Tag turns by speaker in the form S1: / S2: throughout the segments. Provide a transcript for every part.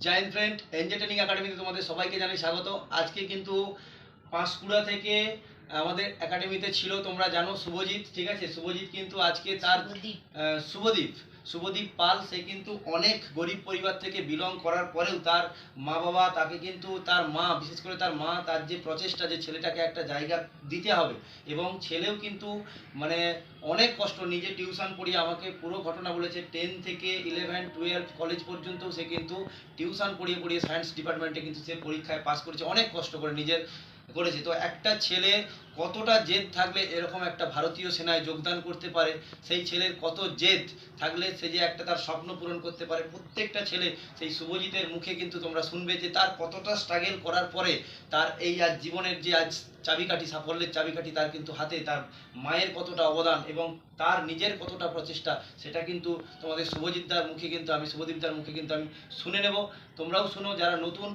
S1: Giant friend NJ training একাডেমিতে তোমাদের সবাইকে জানাই স্বাগত। আজকে কিন্তু পাঁশকুড়া থেকে আমাদের একাডেমিতে ছিল তোমরা জানো শুভজিৎ ঠিক আছে? শুভজিৎ কিন্তু আজকে তার শুভদীপ। শুভদীপ পাল, সে কিন্তু অনেক গরিব পরিবার থেকে বিলং করার পরেও তার মা বাবা তাকে কিন্তু তার মা, বিশেষ করে তার মা, তার যে প্রচেষ্টা যে ছেলেটাকে একটা জায়গা দিতে হবে এবং ছেলেও কিন্তু মানে অনেক কষ্ট, নিজে টিউশন পড়িয়ে আমাকে পুরো ঘটনা বলেছে টেন থেকে ইলেভেন টুয়েলভ কলেজ পর্যন্ত সে কিন্তু টিউশন পড়িয়ে পড়িয়ে সায়েন্স ডিপার্টমেন্টে কিন্তু সে পরীক্ষায় পাস করেছে, অনেক কষ্ট করে নিজের করেছে। তো একটা ছেলে কতটা জেদ থাকলে এরকম একটা ভারতীয় সেনায় যোগদান করতে পারে? সেই ছেলের কত জেদ থাকলে সে যে একটা তার স্বপ্ন পূরণ করতে পারে? প্রত্যেকটা ছেলে সেই শুভজিতের মুখে কিন্তু তোমরা শুনবে যে তার কতটা স্ট্রাগেল করার পরে তার এই আজ জীবনের যে আজ চাবিকাঠি, সাফল্যের চাবিকাঠি তার কিন্তু হাতে, তার মায়ের কতটা অবদান এবং তার নিজের কতটা প্রচেষ্টা, সেটা কিন্তু তোমাদের শুভজিৎদার মুখে কিন্তু আমি শুভদীপদার মুখে কিন্তু আমি শুনে নেব। তোমরাও শোনো, যারা নতুন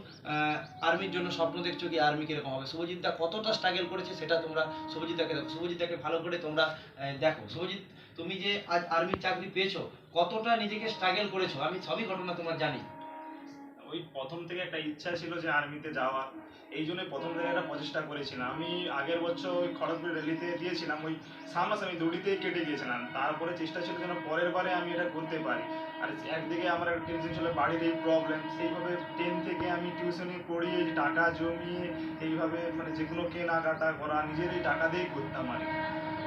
S1: আর্মির জন্য স্বপ্ন দেখছ কি আর্মি কীরকম হবে। শুভজিৎদা কতটা স্ট্রাগল করেছে সেটা তোমরা শুভজিৎদাকে দেখো। শুভজিৎদাকে ভালো করে তোমরা দেখো। শুভজিৎ, তুমি যে আজ আর্মির চাকরি পেয়েছ, কতটা নিজেকে স্ট্রাগল করেছ? আমি সবই ঘটনা তোমার জানি।
S2: ওই প্রথম থেকে একটা ইচ্ছা ছিল যে আর্মিতে যাওয়ার এই জন্য প্রথম থেকে একটা প্রচেষ্টা করেছিলাম। আমি আগের বছর ওই খড়গপুর র্যালিতে দিয়েছিলাম ওই সামনাসামনি দড়িতেই কেটে গিয়েছিলাম। তারপরে চেষ্টা ছিল যেন পরের বারে আমি এটা করতে পারি। আর একদিকে আমার একটা টেনশন ছিল বাড়ির এই প্রবলেম সেইভাবে টেন থেকে আমি টিউশনি পড়িয়ে টাকা জমিয়ে এইভাবে মানে যে কোনো কেনাকাটা করা নিজের এই টাকা দিয়েই করতাম আর কি।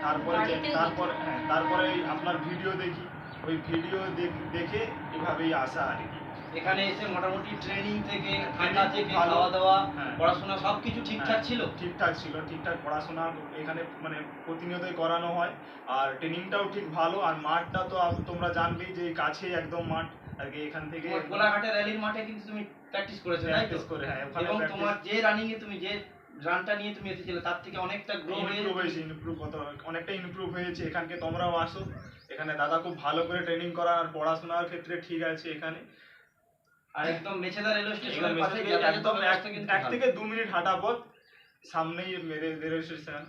S2: তারপরে তারপর হ্যাঁ তারপরে আপনার ভিডিও দেখি। ওই ভিডিও দেখে এভাবেই আসা আর কি।
S1: এখানে এসে মোটামুটি ট্রেনিং থেকে থাকা থেকে খাওয়া দাওয়া
S2: হ্যাঁ।
S1: পড়াশোনা সবকিছু ঠিকঠাক ছিল?
S2: ঠিকঠাক ছিল ঠিকঠাক পড়াশোনা এখানে মানে প্রতিনিয়তই করানো হয়। আর ট্রেনিংটাও ঠিক ভালো আর মাঠটা তো তোমরা জানবেই যে কাছেই একদম মাঠ আর কি এখান থেকে
S1: তোমার গোলাঘাটের র্যালির মাঠে কিন্তু তুমি প্র্যাকটিস করেছ
S2: প্র্যাকটিস করে হ্যাঁ
S1: এবং তোমার যে রানিং এ তুমি যে রানটা নিয়ে তুমি এসেছিলে তার থেকে অনেকটা গ্রো
S2: ইমপ্রুভ হয়েছে ইমপ্রুভ কত অনেকটা ইমপ্রুভ হয়েছে। এখানকে তোমরাও আসো। এখানে দাদা খুব ভালো করে ট্রেনিং করা আর পড়াশোনার ক্ষেত্রে ঠিক আছে এখানে।
S1: আর একদম মেছেদা রেলওয়ে স্টেশনের পাশে
S2: একদম
S1: একদম
S2: এক থেকে দু মিনিট হাঁটা পথ সামনেই রেলওয়ে স্টেশন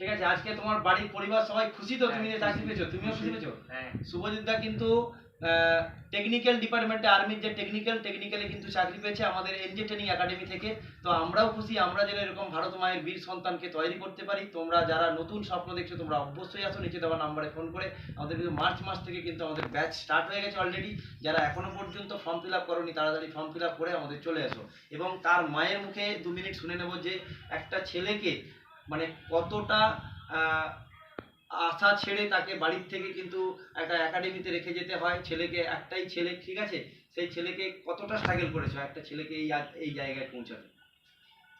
S1: ঠিক আছে আজকে তোমার বাড়ির পরিবার সবাই খুশি তো? তুমি চাকরি পেয়েছ? তুমিও খুশি। পেয়েছ?
S2: হ্যাঁ।
S1: শুভজিৎ দা কিন্তু টেকনিক্যাল ডিপার্টমেন্টে আর্মির যে টেকনিক্যাল টেকনিক্যালে কিন্তু চাকরি পেয়েছে আমাদের এনজে ট্রেনিং একাডেমি থেকে। তো আমরাও খুশি, আমরা যেন এরকম ভারত মায়ের বীর সন্তানকে তৈরি করতে পারি। তোমরা যারা নতুন স্বপ্ন দেখছ, তোমরা অবশ্যই আসো নিচে দেওয়া নাম্বারে ফোন করে। আমাদের কিন্তু মার্চ মাস থেকে কিন্তু আমাদের ব্যাচ স্টার্ট হয়ে গেছে অলরেডি যারা এখনও পর্যন্ত ফর্ম ফিল আপ করোনি, তাড়াতাড়ি ফর্ম ফিল আপ করে আমাদের চলে আসো এবং তার মায়ের মুখে দু মিনিট শুনে নেব যে একটা ছেলেকে মানে কতটা আশা ছেড়ে তাকে বাড়ির থেকে কিন্তু একটা একাডেমিতে রেখে যেতে হয়। ছেলেকে একটাই ছেলে ঠিক আছে? সেই ছেলেকে কতটা স্ট্রাগল করেছ? একটা ছেলেকে এই এই জায়গায় পৌঁছাতে।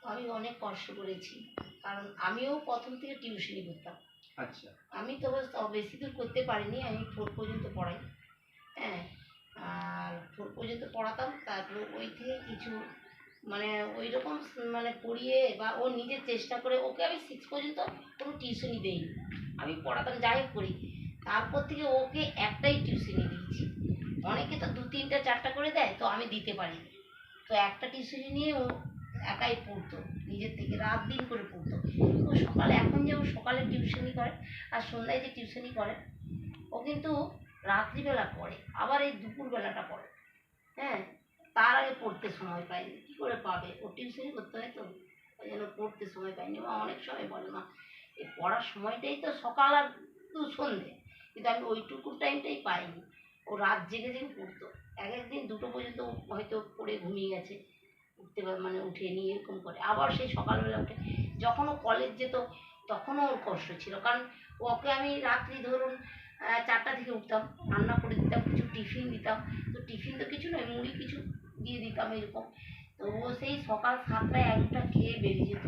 S3: আমি অনেক কষ্ট করেছি। কারণ আমিও প্রথম থেকে টিউশনি করতাম।
S1: আচ্ছা।
S3: আমি তো বেশি দূর করতে পারিনি। আমি ফোর পর্যন্ত পড়াই। হ্যাঁ? আর ফোর পর্যন্ত পড়াতাম। তারপরে ওই থেকে কিছু মানে ওই রকম মানে পড়িয়ে বা ও নিজের চেষ্টা করে ওকে আমি সিক্স পর্যন্ত কোনো টিউশনি দেইনি। আমি পড়াতাম, যাই করি। তারপর থেকে ওকে একটাই টিউশনি দিয়েছি। অনেকে তো দু, তিনটা, চারটা করে দেয়, তো আমি দিতে পারি তো একটা টিউশনি নিয়ে ও একাই পড়তো, নিজের থেকে রাত দিন করে পড়তো। ও সকালে, এখন যে ও সকালে টিউশনি করে, আর সন্ধ্যায় যে টিউশনি করে, ও কিন্তু রাত্রিবেলা পড়ে, আবার এই দুপুরবেলাটা পড়ে। হ্যাঁ তার আগে পড়তে সময় পায়নি। কী করে পাবে? ও টিউশনি করতে হয় তো, ওই জন্য পড়তে সময় পায়নি। মা অনেক সময় বলে, মা পড়ার সময়টাই তো সকাল আর দু সন্ধে। কিন্তু আমি ওইটুকু টাইমটাই পাইনি। ও রাত জেগে জেগে পড়তো। এক একদিন দুটো পর্যন্ত হয়তো পড়ে ঘুমিয়ে গেছে। উঠতে মানে উঠে নিয়ে এরকম করে। আবার সেই সকালবেলা উঠে। যখন ও কলেজ যেত, তখনও ওর কষ্ট ছিল। কারণ ওকে আমি রাত্রি ধরুন চারটা থেকে উঠতাম। রান্না করে দিতাম, কিছু টিফিন দিতাম। তো টিফিন তো কিছু নয়, মুড়ি কিছু দিয়ে দিতাম এরকম। তো ও সেই সকাল সাতটায় একটা খেয়ে বেরিয়ে যেত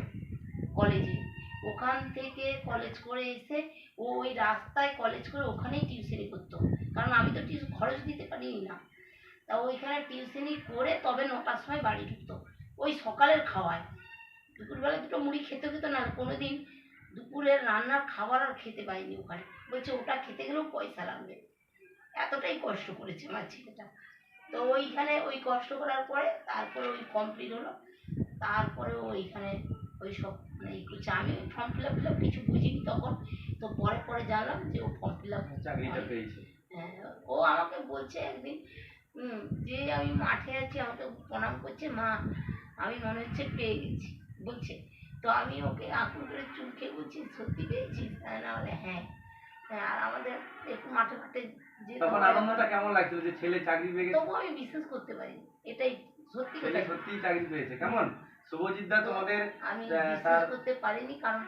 S3: কলেজে ওখান থেকে কলেজ করে এসে ও ওই রাস্তায় কলেজ করে ওখানেই টিউশনি করতো। কারণ আমি তো টিউশন খরচ দিতে পারিনি না। তা ওইখানে টিউশনি করে তবে নটার সময় বাড়ি ঢুকতো। ওই সকালের খাওয়ায়। দুপুরবেলা দুটো মুড়ি খেতে খেতে না কোনো দিন দুপুরের রান্নার খাবার আর খেতে পাইনি ওখানে। বলছে, ওটা খেতে গেলেও পয়সা লাগবে। এতটাই কষ্ট করেছে আমার ছেলেটা। তো ওইখানে ওই কষ্ট করার পরে তারপরে ওই কমপ্লিট হলো। তারপরে ওইখানে ওই সব মানে করছে আমি ফর্ম ফিল আপ কিছু বুঝিনি তখন। তো পরে পরে জানলাম যে ও ফর্ম ফিল আপ
S1: চাকরিটা পেয়েছে।
S3: হ্যাঁ, ও আমাকে বলছে একদিন হুম যে আমি মাঠে আছি আমাকে প্রণাম করছে মা আমি মনে হচ্ছে পেয়ে গেছি। বলছে তো আমি ওকে আকুল করে চুলকে বলছি সত্যি পেয়েছি তা না বলে হ্যাঁ। হ্যাঁ, আর আমাদের একটু মাঠে ঘাটে
S1: তখন আনন্দটা কেমন লাগছিল যে ছেলে চাকরি পেয়ে গেছে?
S3: তবুও আমি বিশ্বাস করতে পারিনি। এটাই সত্যি
S1: সত্যিই চাকরি পেয়েছে। কেমন? শুভজিৎ দা তোমাদের
S3: আমি বিশ্বাস করতে পারিনি কারণ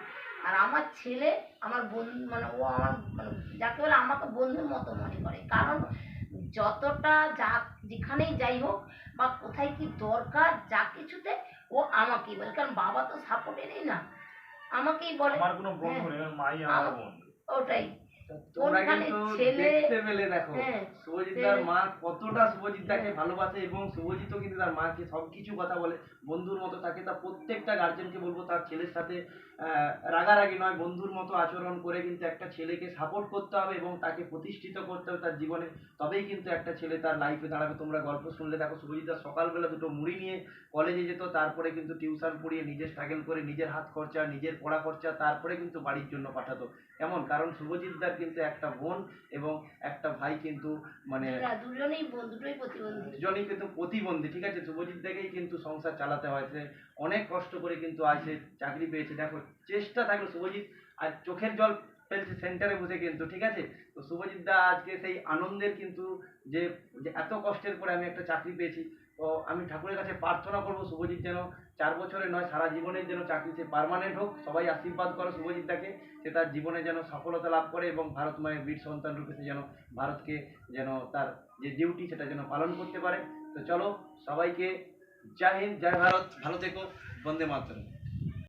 S3: আর আমার ছেলে আমার বন্ধু মানে ও আমার মানে যাকে বলে আমাকে বন্ধুর মতো মনে করে। কারণ যতটা যা যেখানেই যাই হোক বা কোথায় কি দরকার যা কিছুতে ও আমাকেই বলে। কারণ বাবা তো সাপোর্টে নেই না। আমাকেই বলে
S2: আমার কোনো বন্ধু নেই মাই আমার- বন্ধু।
S3: ওটাই।
S1: তোমরা কিন্তু দেখতে পেলে দেখো।
S3: হ্যাঁ
S1: শুভজিৎ
S3: ছেলে-
S1: দার মা কতটা শুভজিৎ দাকে
S3: হ্যাঁ।
S1: ভালোবাসে এবং শুভজিৎও কিন্তু তার মাকে সবকিছু কথা বলে। বন্ধুর মতো তাকে তার প্রত্যেকটা গার্জেনকে বলব তার ছেলের সাথে রাগারাগি নয় বন্ধুর মতো আচরণ করে কিন্তু একটা ছেলেকে সাপোর্ট করতে হবে এবং তাকে প্রতিষ্ঠিত করতে হবে তার জীবনে। তবেই কিন্তু একটা ছেলে তার লাইফে দাঁড়াবে। তোমরা গল্প শুনলে দেখো শুভজিৎ দা সকালবেলা দুটো মুড়ি নিয়ে কলেজে যেত তারপরে কিন্তু টিউশন পড়িয়ে নিজে স্ট্রাগল করে নিজের হাত খরচা নিজের পড়া খরচা তারপরে কিন্তু বাড়ির জন্য পাঠাতো। কেমন? কারণ শুভজিৎ দার কিন্তু একটা বোন এবং একটা ভাই কিন্তু মানে
S3: দুজনেই বোন, দুটোই প্রতিবন্ধী।
S1: দুজনেই কিন্তু প্রতিবন্ধী ঠিক আছে? শুভজিৎ দাকেই কিন্তু সংসার চালাতে হয়েছে অনেক কষ্ট করে কিন্তু আজ সে চাকরি পেয়েছে। দেখো চেষ্টা থাকল শুভজিৎ আর চোখের জল ফেলছে সেন্টারে বসে কিন্তু ঠিক আছে? তো শুভজিৎ দা আজকে সেই আনন্দের কিন্তু যে এত কষ্টের পরে আমি একটা চাকরি পেয়েছি। তো আমি ঠাকুরের কাছে প্রার্থনা করব শুভজিৎ যেন চার বছরে নয়, সারা জীবনের যেন চাকরি সে পার্মানেন্ট হোক। সবাই আশীর্বাদ করো শুভজিৎ দাকে সে তার জীবনে যেন সফলতা লাভ করে এবং ভারত মায়ের বীর সন্তান রূপে সে যেন ভারতকে যেন তার যে ডিউটি সেটা যেন পালন করতে পারে। তো চলো সবাইকে জয় হিন্দ, জয় ভারত। ভালো থেকো। বন্দে মাতরম।